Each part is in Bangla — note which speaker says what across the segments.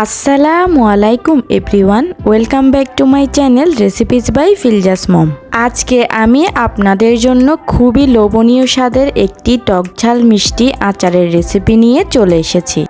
Speaker 1: আসসালামু আলাইকুম everyone, welcome back to my channel recipes by Filza's mom. আজকে আমি আপনাদের জন্য খুবই লোভনীয় স্বাদের একটি টকঝাল মিষ্টি আচারের রেসিপি নিয়ে চলে এসেছি।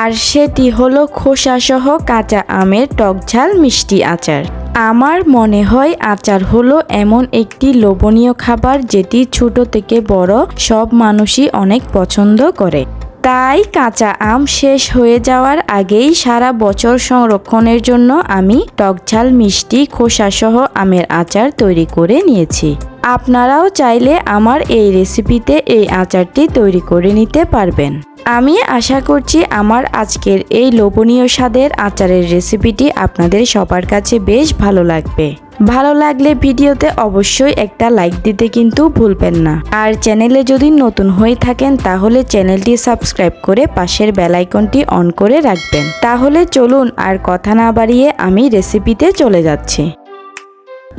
Speaker 1: আর সেটি হলো খোসাসহ কাঁচা আমের টকঝাল মিষ্টি আচার। আমার মনে হয় আচার হলো এমন একটি লোভনীয় খাবার যেটি ছোট থেকে বড় সব মানুষই অনেক পছন্দ করে। তাই কাঁচা আম শেষ হয়ে যাওয়ার আগেই সারা বছর সংরক্ষণের জন্য আমি টকঝাল মিষ্টি খোসাসহ আমের আচার তৈরি করে নিয়েছি। আপনারাও চাইলে আমার এই রেসিপিতে এই আচারটি তৈরি করে নিতে পারবেন। আমি আশা করছি আমার আজকের এই লোভনীয় স্বাদের আচারের রেসিপিটি আপনাদের সবার কাছে বেশ ভালো লাগবে। ভালো লাগলে ভিডিওতে অবশ্যই একটা লাইক দিতে কিন্তু ভুলবেন না। আর চ্যানেলে যদি নতুন হয়ে থাকেন তাহলে চ্যানেলটি সাবস্ক্রাইব করে পাশের বেলাইকনটি অন করে রাখবেন। তাহলে চলুন আর কথা না বাড়িয়ে আমি রেসিপিতে চলে যাচ্ছি।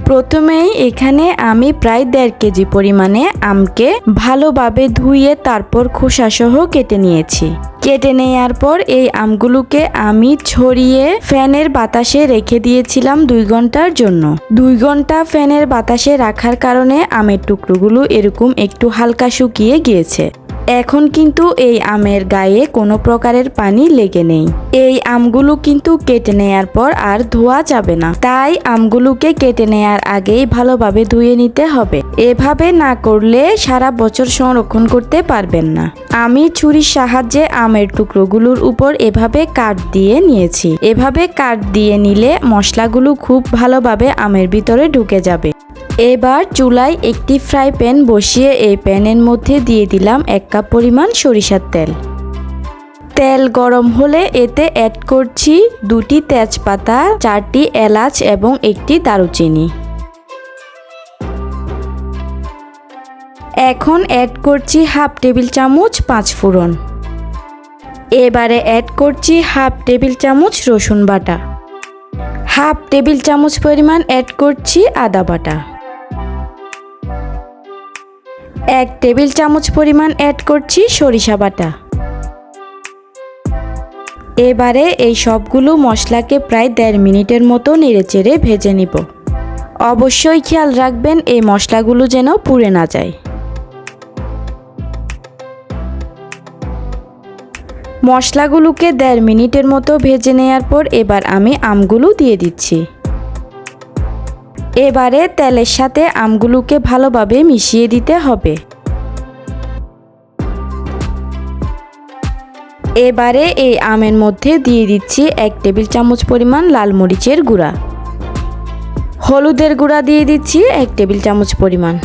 Speaker 1: প্রথমেই এখানে আমি প্রায় দেড় কেজি পরিমাণে আমকে ভালোভাবে ধুয়ে তারপর খোসাসহ কেটে নিয়েছি। কেটে নেওয়ার পর এই আমগুলোকে আমি ছড়িয়ে ফ্যানের বাতাসে রেখে দিয়েছিলাম দুই ঘণ্টার জন্য। দুই ঘণ্টা ফ্যানের বাতাসে রাখার কারণে আমের টুকরোগুলো এরকম একটু হালকা শুকিয়ে গিয়েছে। এখন কিন্তু এই আমের গায়ে কোনো প্রকারের পানি লেগে নেই। এই আমগুলো কিন্তু কেটে নেয়ার পর আর ধোয়া যাবে না। তাই আমগুলোকে কেটে নেয়ার আগেই ভালোভাবে ধুয়ে নিতে হবে। এভাবে না করলে সারা বছর সংরক্ষণ করতে পারবেন না। আমি ছুরির সাহায্যে আমের টুকরোগুলোর উপর এভাবে কাট দিয়ে নিয়েছি। এভাবে কাট দিয়ে নিলে মশলাগুলো খুব ভালোভাবে আমের ভিতরে ঢুকে যাবে। এবার চুলায় একটি ফ্রাই প্যান বসিয়ে এই প্যানের মধ্যে দিয়ে দিলাম এক কাপ পরিমাণ সরিষার তেল। তেল গরম হলে এতে অ্যাড করছি দুটি তেজপাতা, চারটি এলাচ এবং একটি দারুচিনি। এখন অ্যাড করছি হাফ টেবিল চামচ পাঁচ ফোড়ন। এবারে অ্যাড করছি হাফ টেবিল চামচ রসুন বাটা। হাফ টেবিল চামচ পরিমাণ অ্যাড করছি আদা বাটা। এক টেবিল চামচ পরিমাণ অ্যাড করছি সরিষা বাটা। এবারে এই সবগুলো মশলাকে প্রায় দেড় মিনিটের মতো নেড়েচেড়ে ভেজে নিব। অবশ্যই খেয়াল রাখবেন এই মশলাগুলো যেন পুড়ে না যায়। মশলাগুলোকে দেড় মিনিটের মতো ভেজে নেওয়ার পর এবার আমি আমগুলো দিয়ে দিচ্ছি। এবারে তেলের সাথে আমগুলোকে ভালোভাবে মিশিয়ে দিতে হবে। এবারে এই আমের মধ্যে দিয়ে দিচ্ছি এক টেবিল চামচ পরিমাণ লাল মরিচের গুঁড়া। হলুদের গুঁড়া দিয়ে দিচ্ছি এক টেবিল চামচ পরিমাণ।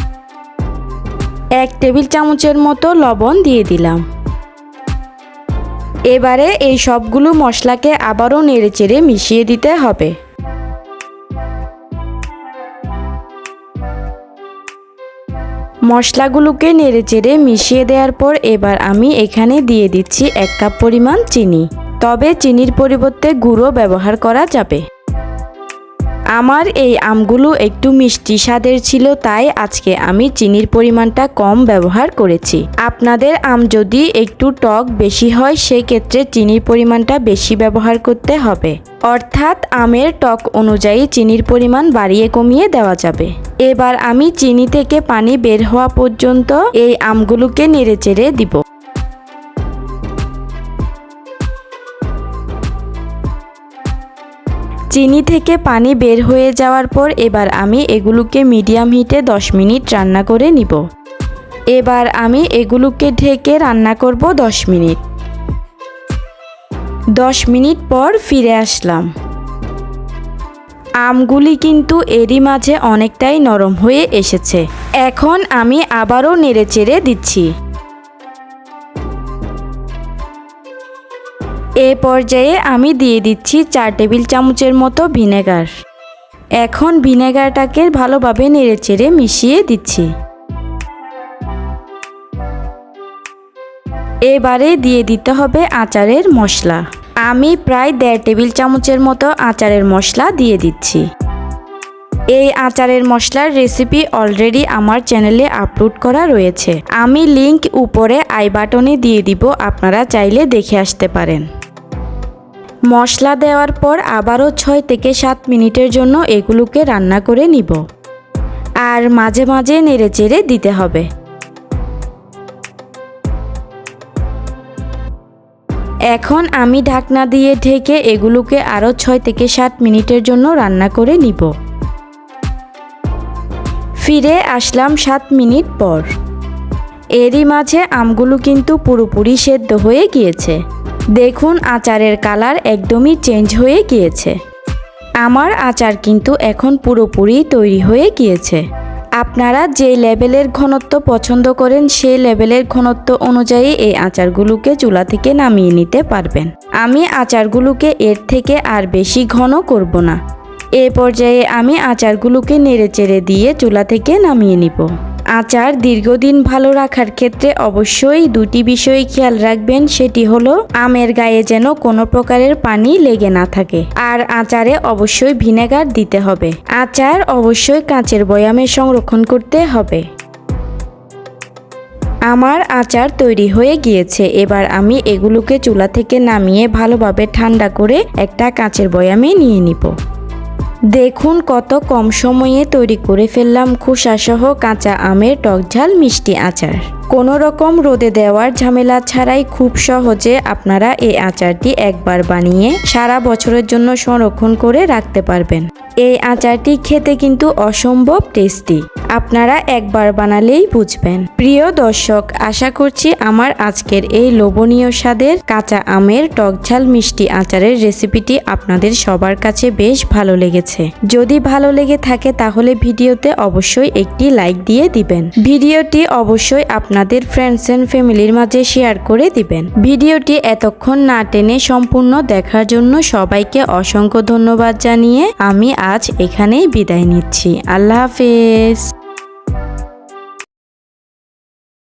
Speaker 1: এক টেবিল চামচের মতো লবণ দিয়ে দিলাম। এবারে এই সবগুলো মশলাকে আবারও নেড়েচেড়ে মিশিয়ে দিতে হবে। মশলাগুলোকে নেড়েচেড়ে মিশিয়ে দেওয়ার পর এবার আমি এখানে দিয়ে দিচ্ছি এক কাপ পরিমাণ চিনি। তবে চিনির পরিবর্তে গুঁড়ো ব্যবহার করা যাবে। আমার এই আমগুলো একটু মিষ্টি স্বাদের ছিল, তাই আজকে আমি চিনির পরিমাণটা কম ব্যবহার করেছি। আপনাদের আম যদি একটু টক বেশি হয়, সেক্ষেত্রে চিনির পরিমাণটা বেশি ব্যবহার করতে হবে। অর্থাৎ আমের টক অনুযায়ী চিনির পরিমাণ বাড়িয়ে কমিয়ে দেওয়া যাবে। এবার আমি চিনি থেকে পানি বের হওয়া পর্যন্ত এই আমগুলোকে নেড়েচেড়ে দিব। চিনি থেকে পানি বের হয়ে যাওয়ার পর এবার আমি এগুলোকে মিডিয়াম হিটে 10 মিনিট রান্না করে নিব। এবার আমি এগুলোকে ঢেকে রান্না করব 10 মিনিট। 10 মিনিট পর ফিরে আসলাম। আমগুলি কিন্তু এরই মাঝে অনেকটাই নরম হয়ে এসেছে। এখন আমি আবারও নেড়েচেড়ে দিচ্ছি। এ পর্যায়ে আমি দিয়ে দিচ্ছি চার টেবিল চামচের মতো ভিনেগার। এখন ভিনেগারটাকে ভালোভাবে নেড়েচেড়ে মিশিয়ে দিচ্ছি। এবারে দিয়ে দিতে হবে আচারের মশলা। আমি প্রায় দেড় টেবিল চামচের মতো আচারের মশলা দিয়ে দিচ্ছি। এই আচারের মশলার রেসিপি অলরেডি আমার চ্যানেলে আপলোড করা রয়েছে। আমি লিংক উপরে আই বাটনে দিয়ে দিব, আপনারা চাইলে দেখে আসতে পারেন। মশলা দেওয়ার পর আবারও ছয় থেকে সাত মিনিটের জন্য এগুলোকে রান্না করে নিব। আর মাঝে মাঝে নেড়ে চেড়ে দিতে হবে। এখন আমি ঢাকনা দিয়ে ঢেকে এগুলোকে আরও ছয় থেকে সাত মিনিটের জন্য রান্না করে নিব। ফিরে আসলাম সাত মিনিট পর। এরই মাঝে আমগুলো কিন্তু পুরোপুরি সেদ্ধ হয়ে গিয়েছে। দেখুন আচারের কালার একদমই চেঞ্জ হয়ে গিয়েছে। আমার আচার কিন্তু এখন পুরোপুরি তৈরি হয়ে গিয়েছে। আপনারা যে লেভেলের ঘনত্ব পছন্দ করেন, সেই লেভেলের ঘনত্ব অনুযায়ী এই আচারগুলোকে চুলা থেকে নামিয়ে নিতে পারবেন। আমি আচারগুলোকে এর থেকে আর বেশি ঘন করব না। এ পর্যায়ে আমি আচারগুলোকে নেড়ে চেড়ে দিয়ে চুলা থেকে নামিয়ে নিব। আচার দীর্ঘদিন ভালো রাখার ক্ষেত্রে অবশ্যই দুটি বিষয় খেয়াল রাখবেন, সেটি হলো আমের গায়ে যেন কোনো প্রকারের পানি লেগে না থাকে আর আচারে অবশ্যই ভিনেগার দিতে হবে। আচার অবশ্যই কাঁচের বয়ামে সংরক্ষণ করতে হবে। আমার আচার তৈরি হয়ে গিয়েছে, এবার আমি এগুলোকে চুলা থেকে নামিয়ে ভালোভাবে ঠান্ডা করে একটা কাঁচের বয়ামে নিয়ে নিব। দেখুন কত কম সময়ে তৈরি করে ফেললাম খোসাসহ কাঁচা আমের টকঝাল মিষ্টি আচার। কোনো রকম রোদে দেওয়ার ঝামেলা ছাড়াই খুব সহজে আপনারা এই আচারটি একবার বানিয়ে সারা বছরের জন্য সংরক্ষণ করে রাখতে পারবেন। এই আচারটি খেতে কিন্তু অসম্ভব টেস্টি। আপনারা একবার বানালেই বুঝবেন। প্রিয় দর্শক, আশা করছি আমার আজকের এই লোভনীয় স্বাদের কাঁচা আমের টকঝাল মিষ্টি আচারের রেসিপিটি আপনাদের সবার কাছে বেশ ভালো লেগেছে। যদি ভালো লেগে থাকে তাহলে ভিডিওতে অবশ্যই একটি লাইক দিয়ে দিবেন। ভিডিওটি অবশ্যই আপনাদের ফ্রেন্ডস অ্যান্ড ফ্যামিলির মাঝে শেয়ার করে দিবেন। ভিডিওটি এতক্ষণ না টেনে সম্পূর্ণ দেখার জন্য সবাইকে অসংখ্য ধন্যবাদ জানিয়ে আমি আজ এখানেই বিদায় নিচ্ছি। আল্লাহ হাফেজ।